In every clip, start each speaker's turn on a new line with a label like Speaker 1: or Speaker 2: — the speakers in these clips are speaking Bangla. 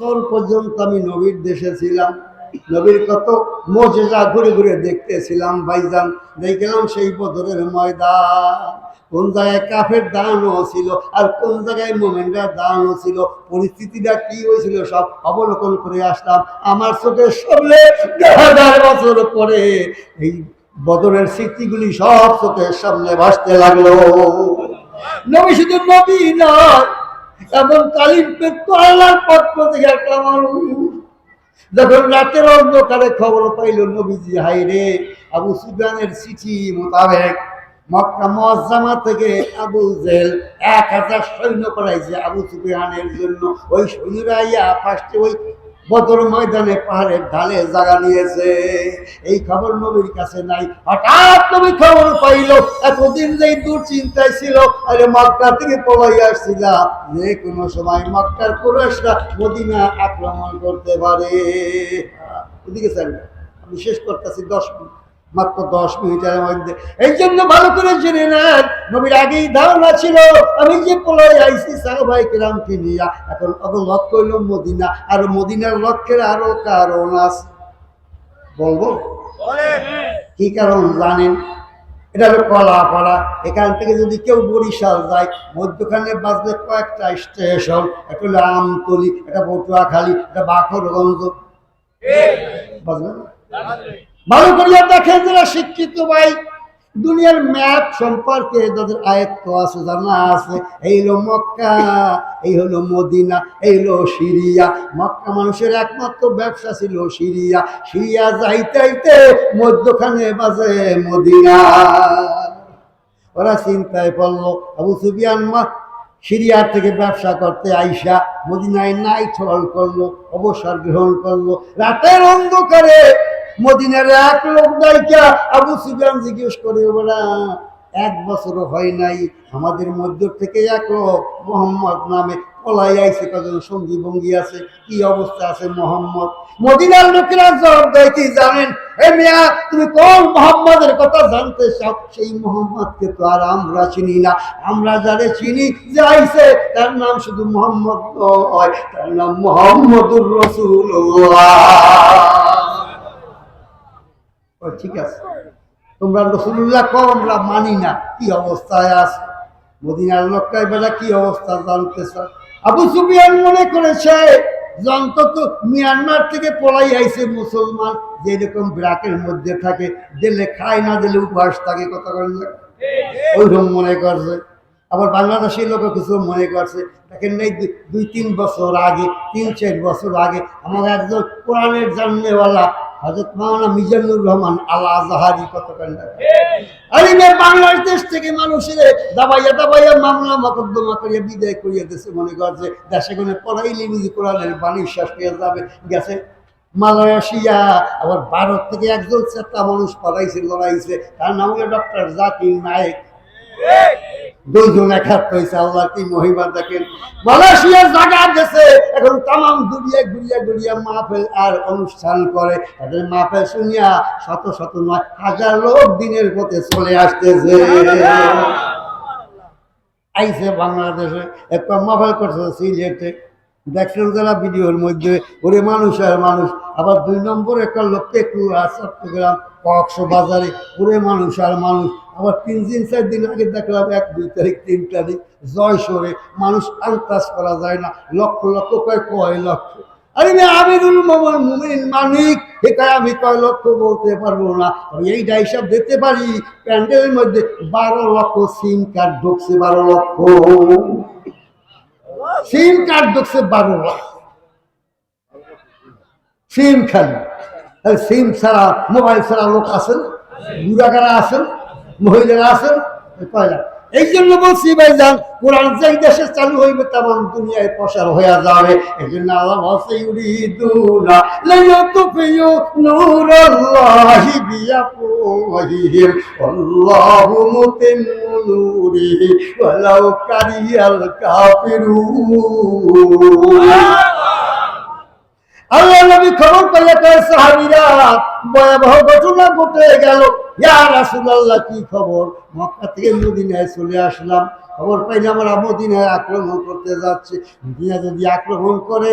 Speaker 1: বছর পর্যন্ত আমি নবীর দেশে ছিলাম। নবীর কত মোজেজা ঘুরে ঘুরে দেখতেছিলাম ভাইজান। দেখলাম সেই বদরের ময়দান। কোন জায়গায় কাফের দানও ছিল আর কোন জায়গায় মোমেন্টার দানও ছিল, পরিস্থিতিটা কি হয়েছিল সব অবলোকন করে আসলাম। আমার চোখের সামনে হাজার বছর পরে এই বদরের স্মৃতিগুলি সব চোখের সামনে ভাসতে লাগল। নবী শুধু নবী নয় এমন কালির পেট আল্লাহর পত্র থেকে একটা মানুষ। যখন রাতের অন্ধকারে খবর পাইল নবীজি হাই রে, আবু সুফিয়ানের চিঠি মোতাবেক মক্কা মজ্জামা থেকে আবু জেল এক হাজার সৈন্য করাইছে আবু সুফিয়ানের জন্য। ওই সৈন্যরা ইয়া ফার্স্টে ওই বদর ময়দানে পাহাড়ের ঢালে জায়গা নিয়েছে। এই খবর নবীর কাছে নাই। হঠাৎ নবী খবর পাইল, এতদিন যে দূর চিন্তায় ছিল, আরে মক্কা থেকে পলাই আসছিল। যে কোনো সময় মক্কার পুরুষরা মদিনা আক্রমণ করতে পারে। ওদিকে স্যার, আমি শেষ করতেছি দশ মিনিট। মাত্র দশ মিনিটের মধ্যে। এই জন্য ভালো করে জেনে নেন নবীর আগেই ধারণা ছিল আমি যে পলাই আইসি সাহবাই কিরামকে নিয়া এখন অত লক্ষ্য হইল মদিনা আর মদিনার লক্ষ্যের আরও কারণ আছে। বলব? কি কারণ জানেন? এটা হলো কলাপাড়া। এখান থেকে যদি কেউ বরিশাল যায় মধ্যখানে বাজবে কয়েকটা স্টেশন। একটা হলো আমতলি একটা পটুয়াখালী একটা বাখরগঞ্জ বুঝলেন ভালো করিয়া দেখেন যারা শিক্ষিত ভাই, দুনিয়ার ম্যাপ সম্পর্কে যাদের আয়ত্ত আছে, জানা আছে, এই হলো মক্কা, এই হলো মদিনা, এই হলো সিরিয়া। মক্কা মানুষের একমাত্র ব্যবসা ছিল সিরিয়া। সিরিয়া যাইতে যাইতে মধ্যখানে বাজে মদিনা। ওরা চিন্তায় পড়ল, আবু সুবিয়ান মা সিরিয়ার থেকে ব্যবসা করতে আইসা মদিনায় নাই ছল করল, অবসর গ্রহণ করল। রাতের অন্ধকারে মদিনার এক লোক দায়িকা আবু সুফিয়ান জিজ্ঞেস করে ওরা এক বছরও হয় নাই, আমাদের মধ্য থেকে এক লোক মোহাম্মদ নামে পলাই আইসে কজন সঙ্গী ভঙ্গি আছে, কি অবস্থা আছে মোহাম্মদ? মদিনার লোকেরা জবাব দেয় জানেন? হে মিয়া, তুমি কোন মোহাম্মদের কথা জানতে চাও? সেই মোহাম্মদকে তো আর আমরা চিনি না। আমরা যারে চিনি, যে আইসে তার নাম শুধু মোহাম্মদ নয়, তার নাম মোহাম্মদুর রসুল্লাহ ঠিক আছে। তোমরা রসুল্লাহ কম আমরা মানি না। কি অবস্থায় আছে? মদিনার লোকটাই বেলা কি অবস্থা জানতে চায় আবু সুফিয়ান মনে করেছে, যে অন্তত মিয়ানমার থেকে পলাই আইছে মুসলমান যেরকম ব্রাকের মধ্যে থাকে, দিলে খায়, না দিলে উপহাস থাকে, কথা করেন না? ওইরকম মনে করছে। আবার বাংলাদেশের লোকও কিছু মনে করছে। দেখেন দু- দুই তিন বছর আগে, তিন, চার বছর আগে আমার একজন কোরআনের জাননেওয়ালা হজরত মাওলানা মিজানুর রহমান আল্লাহ আজহারি কত আরে মেয়ে বাংলাদেশ থেকে মানুষের দাবাইয়া দাবাইয়া মামলা মকদ্দমা করিয়া বিদায় করিয়া দেশে মনে করছে দেশে কোনে পড়াইলে নিজে কোরআনের বাণী হয়ে যাবে। গেছে মালয়েশিয়া আবার ভারত থেকে একজন চেতা মানুষ পড়াইছে লড়াইছে। তার নাম হলো ডক্টর জাকির নায়েক। দুইজন হয়েছে, আল্লাহ কি মহিমা দেখেন? মালয়েশিয়ার জায়গা গেছে, এখন তামাম ঘুরিয়া ঘুরিয়া মাহফিল আর অনুষ্ঠান করে। তাদের মাহফিল শুনিয়া শত শত নয়, হাজার লোক দিনের পথে চলে আসতেছে। বাংলাদেশে, একটা মাহফিল করছে সিলেটে। দেখছেন যারা ভিডিওর মধ্যে, ওরে মানুষ আর মানুষ। আবার দুই নম্বর একটা লোক টেকুয়া চট্টগ্রাম, কক্সবাজারে, ওরে মানুষ আর মানুষ। আবার তিন দিন, চার দিন আগে দেখলাম এক, দুই তারিখ, তিন তারিখ, জয় সরে মানুষ আন্দাজ করা যায় না। লক্ষ লক্ষ, কয় কয় লক্ষ? আরে আমি আমিরুল মোমন, মুমিন মানিক, এটাই আমি কয় লক্ষ বলতে পারব না। তবে এইটা হিসাব দিতে পারি, প্যান্ডেলের মধ্যে বারো লক্ষ সিম কার্ড ঢুকছে, বারো লক্ষ। সিম কার্ড ঢুকছে, বারো লক্ষ। সিম খালি। সিম ছাড়া, মোবাইল ছাড়া লোক আছেন বুড়াকারা আছেন মহিলারা কয়লা। এই জন্য বলছি ভাই যান, কোরআন যেই দেশে চালু হইবে, তেমন দুনিয়ায় প্রসার হয়ে যাবে। এই জন্য আল্লাহ বলছে, ইউরিদুনা লিয়ুতফিউ নূরাল্লাহি বিআফওয়াহিহিম আল্লাহু মুতিম্মু নূরিহি, ওয়ালাউ কারিয়াল কাফিরুন। আল্লাহ নবী খবর পেলে কয়, সাহাবীরা, ভয়াবহ ঘটনা ঘটে গেল। কি খবর? মক্কা থেকে মদিনায় চলে আসলাম। খবর পাইলে আমরা মদিনায় আক্রমণ করতে যাচ্ছি। মদিনা যদি আক্রমণ করে,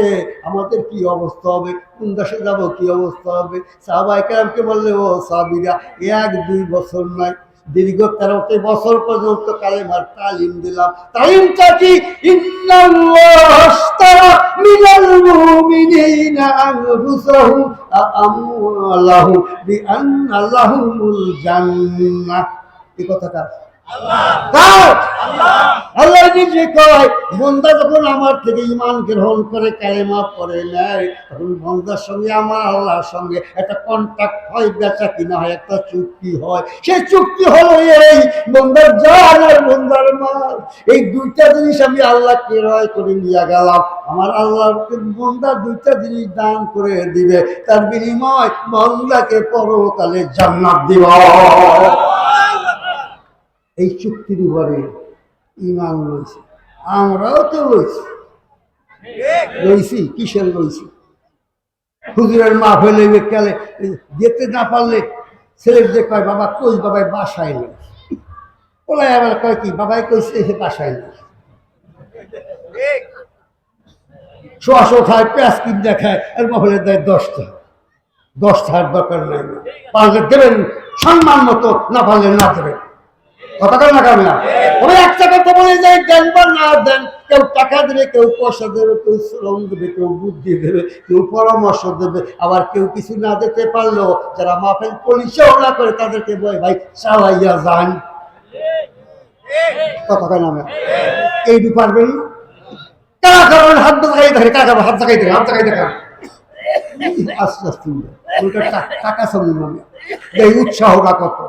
Speaker 1: আমাদের কি অবস্থা হবে? কোন দেশে যাব, কি অবস্থা হবে? সাহবাই কেরামকে বললে, ও সাবিরা এক দুই বছর নয়। দীর্ঘ তেরোটি বছর পর্যন্ত কালেমার তালিম দিলাম তালিমটা কি এই কথাটা? আল্লাহ! নিজে কয় বন্দা যখন আমার থেকে ইমান গ্রহণ করে কালেমা পড়ে নেয় তখন বন্দার সঙ্গে আমার আল্লাহর সঙ্গে একটা কন্ট্যাক্ট হয় বেচা কিনা হয় একটা চুক্তি হয়। সেই চুক্তি হলো এই বন্দার জান আর বন্দার মাল। এই দুইটা জিনিস আমি আল্লাহকে রয় করে নিয়ে গেলাম। আমার আল্লাহকে বন্দা দুইটা জিনিস দান করে দিবে তার বিনিময় বন্দাকে পরকালে জান্নাত দিব। এই চুক্তির উপরে ইমান রয়েছে। আমরাও তো রয়েছি। রয়েছি, কিসের রয়েছি? হুজুরের মা ফেলে গেলে যেতে না পারলে ছেলের যে কয়, বাবা কই, বাবাই বাসায় নেই। ওলাই আবার কয় কি, বাবাই কইছে সে বাসায় নেই। শোয়াশো খায়, পেঁয়াজ কিন দেখায় আর বাবলে দেয় দশটা। দশটা আর দরকার নাই। পারলে দেবেন, সম্মান মতো, না পারলে না দেবেন। কথা কেন না একটা কথা বলে দেন বা না দেন, কেউ টাকা দেবে, কেউ পয়সা দেবে, কেউ শ্রম দেবে, কেউ বুদ্ধি দেবে, কেউ পরামর্শ দেবে, আবার কেউ কিছু না দিতে পারলেও যারা মাফেল পরিচয় না করে তাদেরকে বলে, ভাই, চালাইয়া যান। এই কারণ হাত আস্তে আস্তে টাকা সঙ্গে মানে এই উৎসাহটা কত?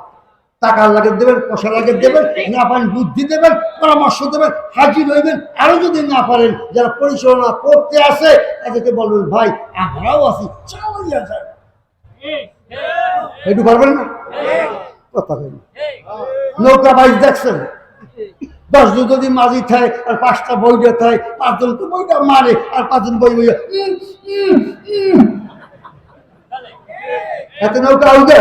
Speaker 1: টাকা লাগে দেবেন পয়সা লাগে দেবেন না পারেন বুদ্ধি দেবেন পরামর্শ দেবেন হাজির হইবেন। আরও যদি না পারেন যারা পরিচালনা করতে আসে তাদেরকে বলবেন ভাই আমরাও আছি চালাইয়া যায় একটু পারবেন না? কথা বলি নৌকা বাইক দেখছেন? দশজন যদি মাঝি থাকে আর পাঁচটা বইটা থাকে পাঁচজন তো বইটা মারে আর পাঁচজন বই বই এত নৌকা আউগে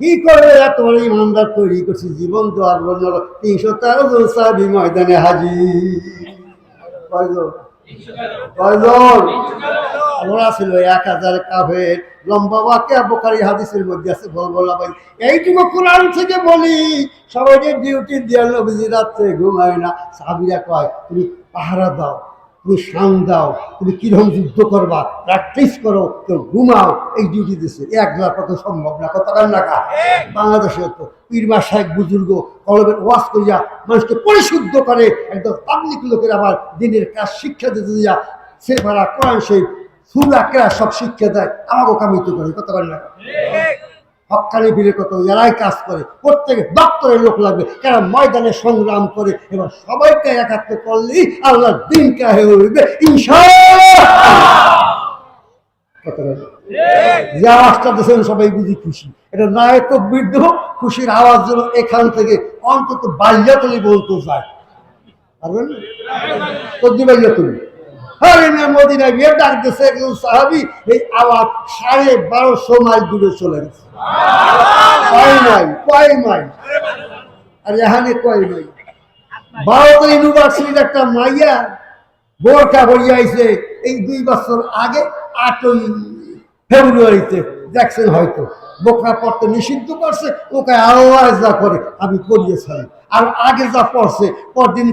Speaker 1: কি করে বড় ইমানদার তৈরি করছে জীবন আর বলল তিনশো তেরো জন সাহাবি ময়দানে হাজির। কয়জন? ওরা ছিল এক হাজার কাফের। লম্বা বাক্যা বোকারি হাদিসের মধ্যে আছে বলব না ভাই এইটুকু কোরআন থেকে বলি সবাই যে ডিউটি দিয়ে নবীজি রাত্রে ঘুমায় না সাবিরা কয়, তুমি পাহারা দাও। তুমি সাং দাও, তুমি কীরকম যুদ্ধ করবা প্র্যাকটিস করো তো ঘুমাও, এই ডিউটি দিছে। এক লাখ কত সম্ভব না কত কার? টাকা বাংলাদেশে তো পীরমা সাহেব বুজুর্গ কলমের ওয়াজ করিয়া মানুষকে পরিশুদ্ধ করে, একদম পাবলিক লোকের আবার দিনের কাজ শিক্ষা দিতে দিয়া সে ভাড়া কোরআন সুরা সব শিক্ষা দেয়। আমাকেও কামিত করে কত কার? টাকা হকানি ফিরে কত এরাই কাজ করে প্রত্যেকে দপ্তরের লোক লাগবে। কারণ ময়দানে সংগ্রাম করে এবার সবাইকে একাত্ম করলেই আল্লাহ দিন কাহে উঠবে? যে দিয়েছেন সবাই বুঝি খুশি। এটা নায়ক বৃদ্ধ খুশির আওয়াজ যেন এখান থেকে অন্তত বাল্যাতলি বলতে যায় পারবেন? কদ্দি বাল্যাতলি হরে গিয়ে ডাক দিয়েছে একজন সাহাবি এই আওয়াজ সাড়ে বারোশো মাইল দূরে চলে গেছে। কয় মাইল কয় মাইল? আর এখানে কয় মাইল? ভারতের ইউনিভার্সিটির একটা মাইয়া বোরকা ভরিয়া আইছে এই দুই বছর আগে আটই ফেব্রুয়ারিতে। দেখছেন হয়তো বোকরা পড়তে নিষিদ্ধ করছে ওকে আল্লাহ যা করে আমি করিয়েছিলাম আর আগে যা পড়ছে পরদিন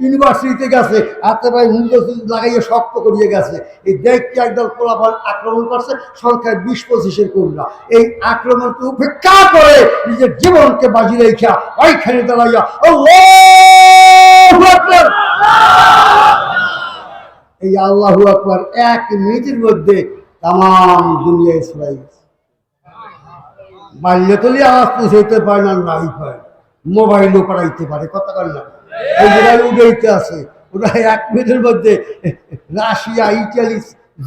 Speaker 1: ইউনিভার্সিটিতে গেছে হাতে ভাই হুন্ডো লাগাইয়ে শক্ত করিয়ে গেছে। এই দেখতে একদল কোলাফল আক্রমণ করছে, সংখ্যায় বিশ পঁচিশের কন্যা। এই আক্রমণকে উপেক্ষা করে নিজের জীবনকে বাজি রেখা ওইখানে দাঁড়াইয়া এই আল্লাহু আকবার এক মিনিটের মধ্যে তাম দুনিয়ায় ছড়াই গেছে। বাল্য তলি আওয়াজ পৌঁছাইতে পারে না, নাই পায় মোবাইলও পাঠাইতে পারে, কথা কর না। এই আছে, ওরা এক মিনিটের মধ্যে রাশিয়া ইটালি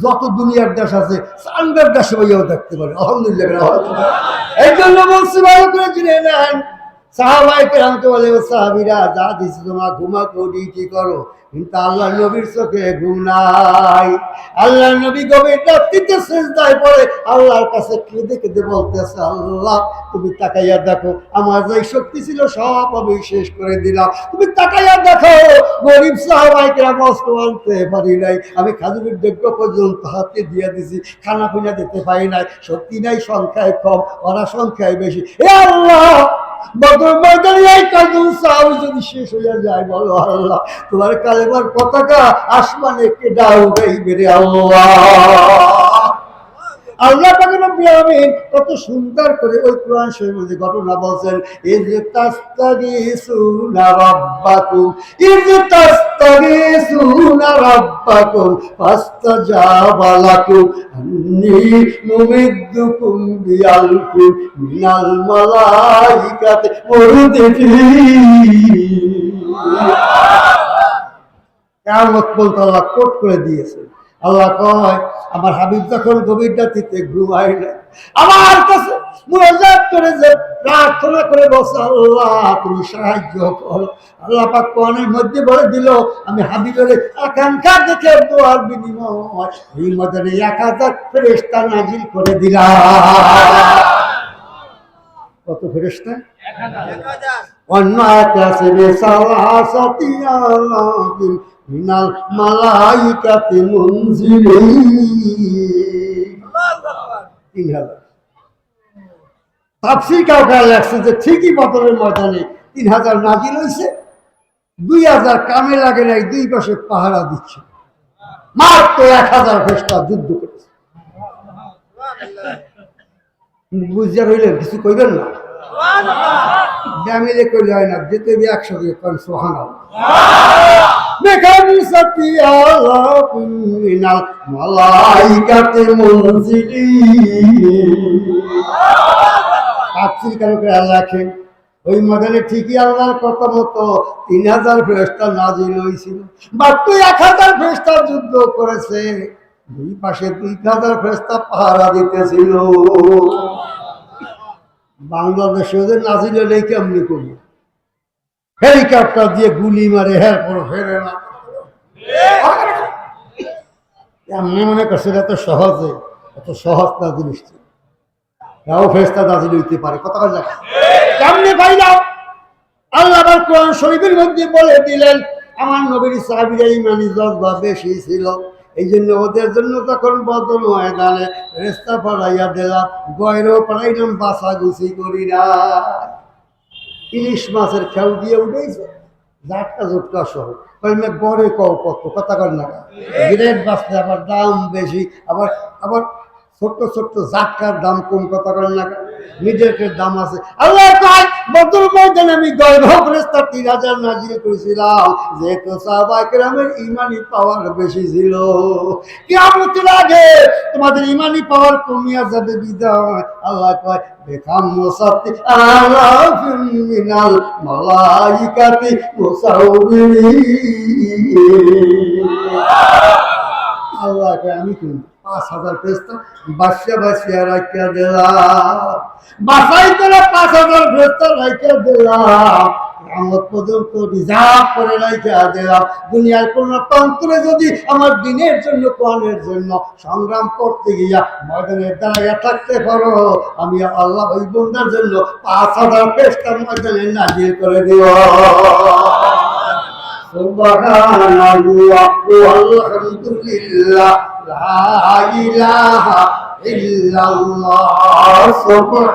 Speaker 1: যত দুনিয়ার দেশ আছে, চান্দার দেশে ভাইয়াও দেখতে পারে আলহামদুলিল্লাহ। এই জন্য বলছি ভালো করে জেনে নেন বলে সাহাবিরা, যা তোমার করি? কিন্তু আল্লাহ নবীর চোখে ঘুম নাই। আল্লাহ নবী গভীর রাত্রিতে পড়ে, আল্লাহর কাছে কেঁদে কেঁদে বলতেছে, আল্লাহ, তুমি তাকাইয়া দেখো, আমার যে শক্তি ছিল সব আমি শেষ করে দিলাম। তুমি তাকাইয়া দেখো, গরিব অস্ত্র আনতে পারি নাই। আমি যোগ্য পর্যন্ত হাতে দিয়ে দিছি খানা পিনা দিতে পারি নাই। শক্তি নাই, সংখ্যায় কম ওরা সংখ্যায় বেশি। এ আল্লাহ বদর ময়দানে এই তোমার কালেমার পতাকা আসমানে ডাউ আল্লাহ। কত সুন্দর করে ওই কোরআন শরীফের ঘটনা বলছেন ইজ তাস্তাগিসুনা রাব্বাকুম। ইজ আল্লাহ কোট করে দিয়েছে আল্লাহ কয়, আমার হাবিব যখন গভীর রাত্রিতে ঘুমায় না আমার কাছে মুরাজাত করে যে প্রার্থনা করে বসে আল্লাহ তুমি সাহায্য করো। আল্লাহ পাক কোরআনের মধ্যে বলে দিল আমি হাবিবের আকাঙ্ক্ষা দেখে দোয়ার বিনিময় এই মদনে এক হাজার ফেরেস্তা নাজিল করে দিলাম। কত ফেরেস্তা অন্য আলাকিন মিনাল মালাইকাতি মুনজিলিন তিন হাজার। তাফসির কাউকে লাগছে যে ঠিকই বদলের ময়দানে তিন হাজার নাজিল হয়েছে, দুই হাজার কামে লাগে নাই, দুই পাশে পাহারা দিচ্ছে। মাত্র এক হাজার ফেস্তা যুদ্ধ করেছে। বুঝিয়া রইলেন, কিছু কইবেন না? ব্যামিলে করলে হয় না, যেতে হবে একসাথে করেন সোহান মেখানি সত্যি আল্লাহ মিনাল মালাইকাতে মনজিলি তাফসির কারকে লেখেন ওই মডেলে ঠিকই আল্লাহর কথা মতো তিন হাজার ফেরস্তা নাজিল হয়েছিল মাত্র এক হাজার ফেরস্তা যুদ্ধ করেছে, দুই পাশে দুই হাজার ফেরস্তা পাহারা দিতেছিল। বাংলাদেশে ওদের নাজিল হলে কেমনি করব? হেলিকপ্টার দিয়ে গুলি মারে হ্যাঁ কোনো ফেরে না। এমনি মনে করছে এটা তো সহজে, এত সহজ না জিনিসটি। রাও ফেস্তা নাজিল হইতে পারে। কথা কথা কেমনে পাইলাম। আল্লাহ আবার কোরআন শরীফের মধ্যে বলে দিলেন আমার নবীর সাহাবিরা ইমানি জজবা বেশি ছিল। এই জন্য ওদের জন্য তখন বদল ময়দানে রেস্তা পড়াইয়া দিলাম। গয়রও পড়াইলাম বাসা গুছি করি না। ইলিশ মাছের খেল দিয়ে উঠেছে। জাটকা জুটকা সহ। কইমে গড়ে কও কত কথা কর না গ্রেড বাঁচলে আবার দাম বেশি। আবার আবার ছোট্ট ছোট্ট জাটকার দাম কম কথা কর না মিডিয়াটের দাম আছে। আল্লাহ কয় বদল ময়দানে আমি গর্ভ ফেরেস্তা তিন হাজার নাজিল করেছিলাম। যেহেতু সাহাবায়ে কেরামের ইমানি পাওয়ার বেশি ছিল। কিয়ামতের আগে তোমাদের ইমানি পাওয়ার কমিয়া যাবে বিদায়। আল্লাহ কয় মোসাত্তি আলাফিন মিনাল মালাইকাতি মুসাউবিরিন। আল্লাহকে আমি কিন্তু পাঁচ হাজার ফেস্তা বাসিয়া বাসিয়া রাখিয়া দিলাম বাসাই করে পাঁচ হাজার ফেস্তা রাখিয়া দিলাম আমার পর্যন্ত রিজার্ভ করে রাখিয়া দিলাম দুনিয়ার কোন তন্ত্রে যদি আমার দিনের জন্য কোরআনের জন্য সংগ্রাম করতে গিয়া ময়দানের দাঁড়াইয়া থাকতে পারো আমি আল্লাহ ওই বন্ধার জন্য পাঁচ হাজার ফেস্তা ময়দানে নাজিল করে দিব سبحان الله والحمد لله لا إله إلا الله سبحان